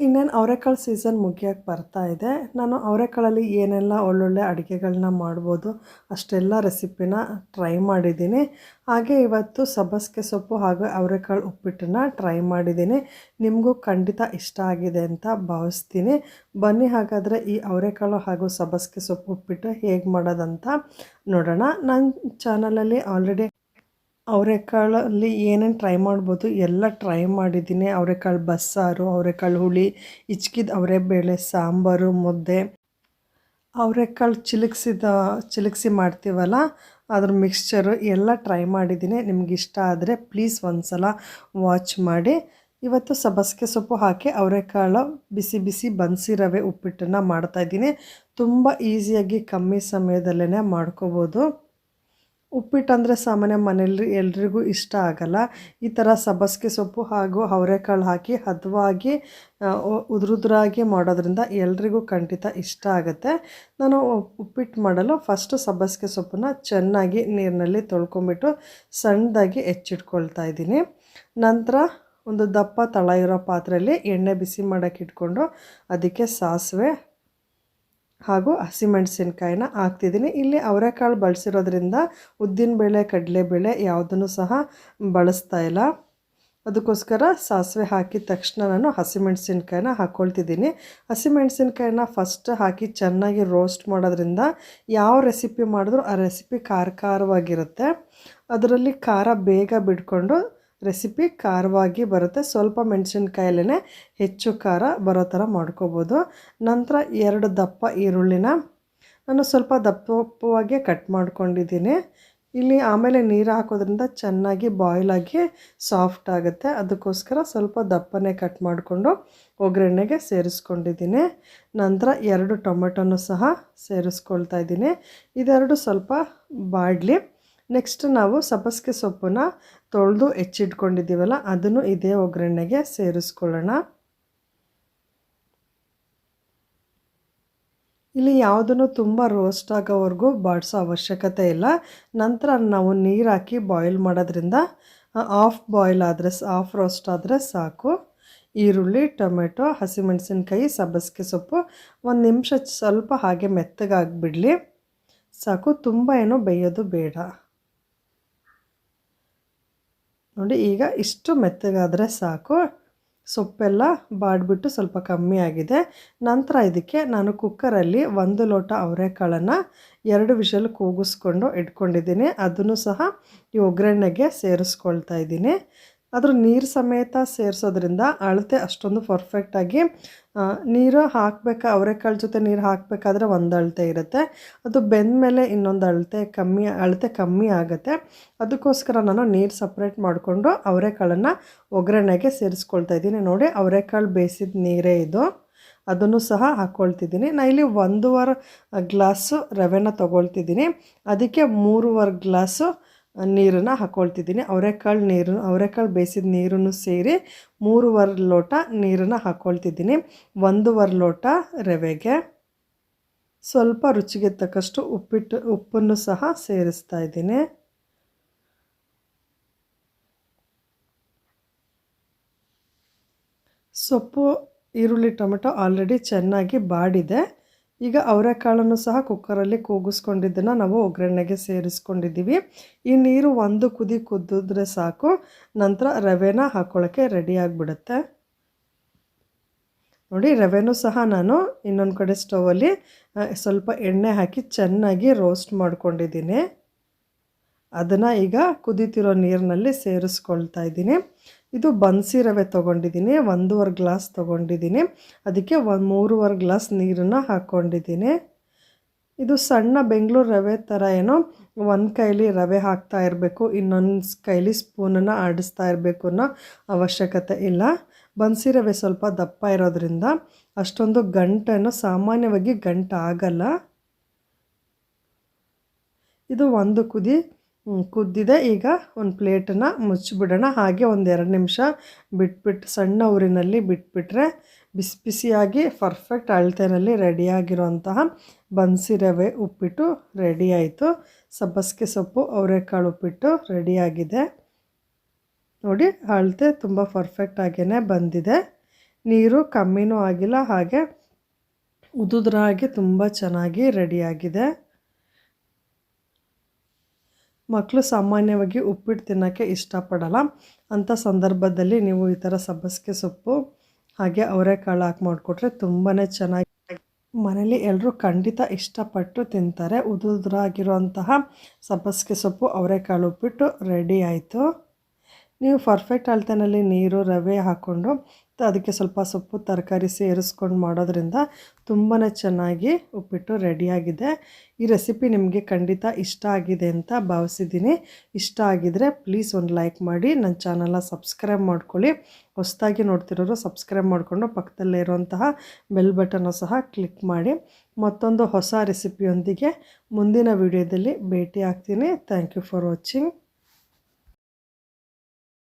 ಇನ್ನೇನು ಅವರೆಕಾಳು ಸೀಸನ್ ಮುಗಿಯೋಕ್ಕೆ ಬರ್ತಾ ಇದೆ. ನಾನು ಅವರೆಕಾಳಲ್ಲಿ ಏನೆಲ್ಲ ಒಳ್ಳೊಳ್ಳೆ ಅಡುಗೆಗಳನ್ನ ಮಾಡ್ಬೋದು ಅಷ್ಟೆಲ್ಲ ರೆಸಿಪಿನ ಟ್ರೈ ಮಾಡಿದ್ದೀನಿ. ಹಾಗೆ ಇವತ್ತು ಸಬ್ಬಸಿಗೆ ಸೊಪ್ಪು ಹಾಗೂ ಅವರೆಕಾಳು ಉಪ್ಪಿಟ್ಟನ್ನ ಟ್ರೈ ಮಾಡಿದ್ದೀನಿ. ನಿಮಗೂ ಖಂಡಿತ ಇಷ್ಟ ಆಗಿದೆ ಅಂತ ಭಾವಿಸ್ತೀನಿ. ಬನ್ನಿ ಹಾಗಾದರೆ ಈ ಅವರೆಕಾಳು ಹಾಗೂ ಸಬ್ಬಸಿಗೆ ಸೊಪ್ಪು ಉಪ್ಪಿಟ್ಟು ಹೇಗೆ ಮಾಡೋದಂತ ನೋಡೋಣ. ನನ್ನ ಚಾನಲಲ್ಲಿ ಆಲ್ರೆಡಿ ಅವರೆಕಾಳಲ್ಲಿ ಏನೇನು ಟ್ರೈ ಮಾಡ್ಬೋದು ಎಲ್ಲ ಟ್ರೈ ಮಾಡಿದ್ದೀನಿ. ಅವರೆಕಾಳು ಬಸ್ಸಾರು, ಅವರೆಕಾಳು ಹುಳಿ ಹಿಚ್ಕಿದ ಅವರೆಬೇಳೆ ಸಾಂಬಾರು, ಮುದ್ದೆ. ಅವರೆಕಾಳು ಚಿಲುಕ್ಸಿದ, ಚಿಲುಕ್ಸಿ ಮಾಡ್ತೀವಲ್ಲ, ಅದ್ರ ಮಿಕ್ಸ್ಚರು ಎಲ್ಲ ಟ್ರೈ ಮಾಡಿದ್ದೀನಿ. ನಿಮ್ಗೆ ಇಷ್ಟ ಆದರೆ ಪ್ಲೀಸ್ ಒಂದು ಸಲ ವಾಚ್ ಮಾಡಿ. ಇವತ್ತು ಸಬ್ಬಸಿಗೆ ಸೊಪ್ಪು ಹಾಕಿ ಅವರೆಕಾಳು ಬಿಸಿ ಬಿಸಿ ಬನ್ಸಿ ರವೆ ಉಪ್ಪಿಟ್ಟನ್ನು ಮಾಡ್ತಾಯಿದ್ದೀನಿ ತುಂಬ ಈಸಿಯಾಗಿ ಕಮ್ಮಿ ಸಮಯದಲ್ಲೇ ಮಾಡ್ಕೋಬೋದು. ಉಪ್ಪಿಟ್ಟು ಅಂದರೆ ಸಾಮಾನ್ಯ ಮನೆಯಲ್ಲಿ ಎಲ್ರಿಗೂ ಇಷ್ಟ ಆಗಲ್ಲ. ಈ ಥರ ಸಬ್ಬಸಿಗೆ ಸೊಪ್ಪು ಹಾಗೂ ಅವರೆಕಾಳು ಹಾಕಿ ಹದವಾಗಿ ಉದುರುದ್ರಾಗಿ ಮಾಡೋದ್ರಿಂದ ಎಲ್ರಿಗೂ ಖಂಡಿತ ಇಷ್ಟ ಆಗುತ್ತೆ. ನಾನು ಉಪ್ಪಿಟ್ಟು ಮಾಡಲು ಫಸ್ಟು ಸಬ್ಬಸಿಗೆ ಸೊಪ್ಪನ್ನ ಚೆನ್ನಾಗಿ ನೀರಿನಲ್ಲಿ ತೊಳ್ಕೊಂಬಿಟ್ಟು ಸಣ್ಣದಾಗಿ ಹೆಚ್ಚಿಟ್ಕೊಳ್ತಾ ಇದ್ದೀನಿ. ನಂತರ ಒಂದು ದಪ್ಪ ತಳ ಇರೋ ಪಾತ್ರೆಯಲ್ಲಿ ಎಣ್ಣೆ ಬಿಸಿ ಮಾಡೋಕ್ಕೆ ಇಟ್ಕೊಂಡು, ಅದಕ್ಕೆ ಸಾಸಿವೆ ಹಾಗೂ ಹಸಿಮೆಣಸಿನ್ಕಾಯಿನ ಹಾಕ್ತಿದ್ದೀನಿ. ಇಲ್ಲಿ ಅವರೆಕಾಳು ಬಳಸಿರೋದ್ರಿಂದ ಉದ್ದಿನಬೇಳೆ ಕಡಲೆಬೇಳೆ ಯಾವುದನ್ನು ಸಹ ಬಳಸ್ತಾ ಇಲ್ಲ. ಅದಕ್ಕೋಸ್ಕರ ಸಾಸಿವೆ ಹಾಕಿದ ತಕ್ಷಣ ನಾನು ಹಸಿಮೆಣಸಿನ್ಕಾಯಿನ ಹಾಕ್ಕೊಳ್ತಿದ್ದೀನಿ ಹಸಿಮೆಣಸಿನ್ಕಾಯಿನ ಫಸ್ಟ್ ಹಾಕಿ ಚೆನ್ನಾಗಿ ರೋಸ್ಟ್ ಮಾಡೋದ್ರಿಂದ ಯಾವ ರೆಸಿಪಿ ಮಾಡಿದ್ರೂ ಆ ರೆಸಿಪಿ ಖಾರ ಖಾರವಾಗಿರುತ್ತೆ ಅದರಲ್ಲಿ ಖಾರ ಬೇಗ ಬಿಡ್ಕೊಂಡು ರೆಸಿಪಿ ಖಾರವಾಗಿ ಬರುತ್ತೆ. ಸ್ವಲ್ಪ ಮೆಣಸಿನ್ಕಾಯಲ್ಲೇ ಹೆಚ್ಚು ಖಾರ ಬರೋ ಥರ ಮಾಡ್ಕೋಬೋದು. ನಂತರ ಎರಡು ದಪ್ಪ ಈರುಳ್ಳಿನ ನಾನು ಸ್ವಲ್ಪ ದಪ್ಪವಾಗಿ ಕಟ್ ಮಾಡ್ಕೊಂಡಿದ್ದೀನಿ. ಇಲ್ಲಿ ಆಮೇಲೆ ನೀರು ಹಾಕೋದ್ರಿಂದ ಚೆನ್ನಾಗಿ ಬಾಯ್ಲ್ ಆಗಿ ಸಾಫ್ಟ್ ಆಗುತ್ತೆ. ಅದಕ್ಕೋಸ್ಕರ ಸ್ವಲ್ಪ ದಪ್ಪನೇ ಕಟ್ ಮಾಡಿಕೊಂಡು ಒಗ್ಗರಣೆಗೆ ಸೇರಿಸ್ಕೊಂಡಿದ್ದೀನಿ. ನಂತರ ಎರಡು ಟೊಮೆಟೊನೂ ಸಹ ಸೇರಿಸ್ಕೊಳ್ತಾ ಇದ್ದೀನಿ. ಇದೆರಡು ಸ್ವಲ್ಪ ಬಾಡಲಿ. ನೆಕ್ಸ್ಟ್ ನಾವು ಸಬ್ಬಸಿಗೆ ಸೊಪ್ಪನ್ನ ತೊಳೆದು ಹೆಚ್ಚಿಟ್ಕೊಂಡಿದ್ದೀವಲ್ಲ, ಅದನ್ನು ಇದೇ ಒಗ್ಗರಣೆಗೆ ಸೇರಿಸ್ಕೊಳ್ಳೋಣ. ಇಲ್ಲಿ ಯಾವುದನ್ನು ತುಂಬ ರೋಸ್ಟ್ ಆಗೋವರೆಗೂ ಬಾಡಿಸೋ ಅವಶ್ಯಕತೆ ಇಲ್ಲ. ನಂತರ ನಾವು ನೀರು ಹಾಕಿ ಬಾಯ್ಲ್ ಮಾಡೋದ್ರಿಂದ ಆಫ್ ಬಾಯ್ಲ್ ಆದರೆ ಆಫ್ ರೋಸ್ಟ್ ಆದರೆ ಸಾಕು. ಈರುಳ್ಳಿ, ಟೊಮೆಟೊ, ಹಸಿಮೆಣಸಿನ್ಕಾಯಿ, ಸಬ್ಬಸಿಗೆ ಸೊಪ್ಪು, ಒಂದು ನಿಮಿಷ ಸ್ವಲ್ಪ ಹಾಗೆ ಮೆತ್ತಗಾಗಿಬಿಡಲಿ. ಸಾಕು, ತುಂಬ ಏನು ಬೇಯೋದು ಬೇಡ. ನೋಡಿ, ಈಗ ಇಷ್ಟು ಮೆತ್ತಗಾದರೆ ಸಾಕು. ಸೊಪ್ಪೆಲ್ಲ ಬಾಡಿಬಿಟ್ಟು ಸ್ವಲ್ಪ ಕಮ್ಮಿ ಆಗಿದೆ. ನಂತರ ಇದಕ್ಕೆ ನಾನು ಕುಕ್ಕರಲ್ಲಿ ಒಂದು ಲೋಟ ಅವರೆಕಾಳನ್ನು ಎರಡು ವಿಷಲ್ ಕೂಗಿಸ್ಕೊಂಡು ಇಟ್ಕೊಂಡಿದ್ದೀನಿ. ಅದನ್ನು ಸಹ ಈ ಒಗ್ಗರಣೆಗೆ ಸೇರಿಸ್ಕೊಳ್ತಾ ಇದ್ದೀನಿ. ಅದ್ರ ನೀರು ಸಮೇತ ಸೇರಿಸೋದ್ರಿಂದ ಅಳತೆ ಅಷ್ಟೊಂದು ಪರ್ಫೆಕ್ಟಾಗಿ ನೀರು ಹಾಕಬೇಕಾ, ಅವರೆಕಾಳು ಜೊತೆ ನೀರು ಹಾಕಬೇಕಾದ್ರೆ ಒಂದು ಅಳತೆ ಇರುತ್ತೆ. ಅದು ಬೆಂದ ಮೇಲೆ ಇನ್ನೊಂದು ಅಳತೆ ಕಮ್ಮಿ ಅಳತೆ ಕಮ್ಮಿ ಆಗುತ್ತೆ. ಅದಕ್ಕೋಸ್ಕರ ನಾನು ನೀರು ಸಪ್ರೇಟ್ ಮಾಡಿಕೊಂಡು ಅವರೆಕಾಳನ್ನು ಒಗ್ಗರಣೆಗೆ ಸೇರಿಸ್ಕೊಳ್ತಾ ಇದ್ದೀನಿ. ನೋಡಿ, ಅವರೆಕಾಳು ಬೇಯಿಸಿದ ನೀರೇ ಇದು. ಅದನ್ನು ಸಹ ಹಾಕ್ಕೊಳ್ತಿದ್ದೀನಿ ನಾನು ಇಲ್ಲಿ ಒಂದೂವರೆ ಗ್ಲಾಸು ರವೆನ ತೊಗೊಳ್ತಿದ್ದೀನಿ. ಅದಕ್ಕೆ ಮೂರುವರೆ ಗ್ಲಾಸು ನೀರನ್ನು ಹಾಕ್ಕೊಳ್ತಿದ್ದೀನಿ ಅವರೆಕಾಳು ನೀರು, ಅವರೆಕಾಳು ಬೇಯಿಸಿದ ನೀರನ್ನು ಸೇರಿ ಮೂರುವರೆ ಲೋಟ ನೀರನ್ನು ಹಾಕ್ಕೊಳ್ತಿದ್ದೀನಿ ಒಂದೂವರೆ ಲೋಟ ರವೆಗೆ. ಸ್ವಲ್ಪ ರುಚಿಗೆ ತಕ್ಕಷ್ಟು ಉಪ್ಪಿಟ್ಟು, ಉಪ್ಪನ್ನು ಸಹ ಸೇರಿಸ್ತಾ ಇದ್ದೀನಿ. ಸೊಪ್ಪು, ಈರುಳ್ಳಿ, ಟೊಮೆಟೊ ಆಲ್ರೆಡಿ ಚೆನ್ನಾಗಿ ಬಾಡಿದೆ. ಈಗ ಅವರೆಕಾಳನ್ನು ಸಹ ಕುಕ್ಕರಲ್ಲಿ ಕೂಗಿಸ್ಕೊಂಡಿದ್ದನ್ನು ನಾವು ಒಗ್ಗರಣೆಗೆ ಸೇರಿಸ್ಕೊಂಡಿದ್ದೀವಿ. ಈ ನೀರು ಒಂದು ಕುದಿ ಕುದ್ದಿದ್ರೆ ಸಾಕು. ನಂತರ ರವೆನ ಹಾಕ್ಕೊಳ್ಳೋಕ್ಕೆ ರೆಡಿ ಆಗಿಬಿಡುತ್ತೆ. ನೋಡಿ, ರವೆನೂ ಸಹ ನಾನು ಇನ್ನೊಂದು ಕಡೆ ಸ್ಟೌವಲ್ಲಿ ಸ್ವಲ್ಪ ಎಣ್ಣೆ ಹಾಕಿ ಚೆನ್ನಾಗಿ ರೋಸ್ಟ್ ಮಾಡ್ಕೊಂಡಿದ್ದೀನಿ. ಅದನ್ನು ಈಗ ಕುದೀತಿರೋ ನೀರಿನಲ್ಲಿ ಸೇರಿಸ್ಕೊಳ್ತಾ ಇದ್ದೀನಿ. ಇದು ಬನ್ಸಿ ರವೆ ತೊಗೊಂಡಿದ್ದೀನಿ, ಒಂದೂವರೆ ಗ್ಲಾಸ್ ತೊಗೊಂಡಿದ್ದೀನಿ. ಅದಕ್ಕೆ ಒಂದು ಮೂರುವರೆ ಗ್ಲಾಸ್ ನೀರನ್ನು ಹಾಕ್ಕೊಂಡಿದ್ದೀನಿ ಇದು ಸಣ್ಣ ಬೆಂಗಳೂರು ರವೆ ಥರ ಏನೋ, ಒಂದು ಕೈಲಿ ರವೆ ಹಾಕ್ತಾ ಇರಬೇಕು, ಇನ್ನೊಂದು ಕೈಲಿ ಸ್ಪೂನನ್ನು ಆಡಿಸ್ತಾ ಇರಬೇಕು ಅನ್ನೋ ಅವಶ್ಯಕತೆ ಇಲ್ಲ. ಬನ್ಸಿ ರವೆ ಸ್ವಲ್ಪ ದಪ್ಪ ಇರೋದ್ರಿಂದ ಅಷ್ಟೊಂದು ಗಂಟನ್ನು ಸಾಮಾನ್ಯವಾಗಿ ಗಂಟು ಆಗಲ್ಲ. ಇದು ಒಂದು ಕುದಿ ಕುದ್ದಿದೆ. ಈಗ ಒಂದು ಪ್ಲೇಟನ್ನು ಮುಚ್ಚಿಬಿಡೋಣ. ಹಾಗೆ ಒಂದು ಎರಡು ನಿಮಿಷ ಬಿಟ್ಬಿಟ್ಟು ಸಣ್ಣ ಊರಿನಲ್ಲಿ ಬಿಟ್ಬಿಟ್ರೆ ಬಿಸಿ ಬಿಸಿಯಾಗಿ ಪರ್ಫೆಕ್ಟ್ ಅಳತೆನಲ್ಲಿ ರೆಡಿಯಾಗಿರುವಂತಹ ಬನ್ಸಿ ರವೆ ಉಪ್ಪಿಟ್ಟು ರೆಡಿ ಆಯಿತು. ಸಬ್ಬಸಿಗೆ ಸೊಪ್ಪು, ಅವರೆಕಾಳು ಉಪ್ಪಿಟ್ಟು ರೆಡಿಯಾಗಿದೆ. ನೋಡಿ, ಅಳತೆ ತುಂಬ ಪರ್ಫೆಕ್ಟಾಗೇ ಬಂದಿದೆ. ನೀರು ಕಮ್ಮಿನೂ ಆಗಿಲ್ಲ, ಹಾಗೆ ಉದುದ್ರಾಗಿ ತುಂಬ ಚೆನ್ನಾಗಿ ರೆಡಿಯಾಗಿದೆ. ಮಕ್ಕಳು ಸಾಮಾನ್ಯವಾಗಿ ಉಪ್ಪಿಟ್ಟು ತಿನ್ನೋಕ್ಕೆ ಇಷ್ಟಪಡಲ್ಲ. ಅಂಥ ಸಂದರ್ಭದಲ್ಲಿ ನೀವು ಈ ಥರ ಸಬ್ಬಸಿಗೆ ಸೊಪ್ಪು ಹಾಗೆ ಅವರೆಕಾಳು ಹಾಕಿ ಮಾಡಿಕೊಟ್ರೆ ತುಂಬಾ ಚೆನ್ನಾಗಿ ಮನೇಲಿ ಎಲ್ಲರೂ ಖಂಡಿತ ಇಷ್ಟಪಟ್ಟು ತಿಂತಾರೆ. ಉದುದ್ರಾಗಿರುವಂತಹ ಸಬ್ಬಸಿಗೆ ಸೊಪ್ಪು, ಅವರೆಕಾಳು ಉಪ್ಪಿಟ್ಟು ರೆಡಿ ಆಯಿತು. ನೀವು ಪರ್ಫೆಕ್ಟ್ ಅಳತೆನಲ್ಲಿ ನೀರು, ರವೆ ಹಾಕ್ಕೊಂಡು ಅದಕ್ಕೆ ಸ್ವಲ್ಪ ಸೊಪ್ಪು ತರಕಾರಿ ಸೇರಿಸ್ಕೊಂಡು ಮಾಡೋದ್ರಿಂದ ತುಂಬಾ ಚೆನ್ನಾಗಿ ಉಪ್ಪಿಟ್ಟು ರೆಡಿಯಾಗಿದೆ. ಈ ರೆಸಿಪಿ ನಿಮಗೆ ಖಂಡಿತ ಇಷ್ಟ ಆಗಿದೆ ಅಂತ ಭಾವಿಸಿದ್ದೀನಿ. ಇಷ್ಟ ಆಗಿದರೆ ಪ್ಲೀಸ್ ಒಂದು ಲೈಕ್ ಮಾಡಿ, ನನ್ನ ಚಾನಲ್ನ ಸಬ್ಸ್ಕ್ರೈಬ್ ಮಾಡ್ಕೊಳ್ಳಿ. ಹೊಸದಾಗಿ ನೋಡ್ತಿರೋರು ಸಬ್ಸ್ಕ್ರೈಬ್ ಮಾಡಿಕೊಂಡು ಪಕ್ಕದಲ್ಲೇ ಇರುವಂತಹ ಬೆಲ್ ಬಟನ್ನು ಸಹ ಕ್ಲಿಕ್ ಮಾಡಿ. ಮತ್ತೊಂದು ಹೊಸ ರೆಸಿಪಿಯೊಂದಿಗೆ ಮುಂದಿನ ವಿಡಿಯೋದಲ್ಲಿ ಭೇಟಿ ಆಗ್ತೀನಿ ಥ್ಯಾಂಕ್ ಯು ಫಾರ್ ವಾಚಿಂಗ್.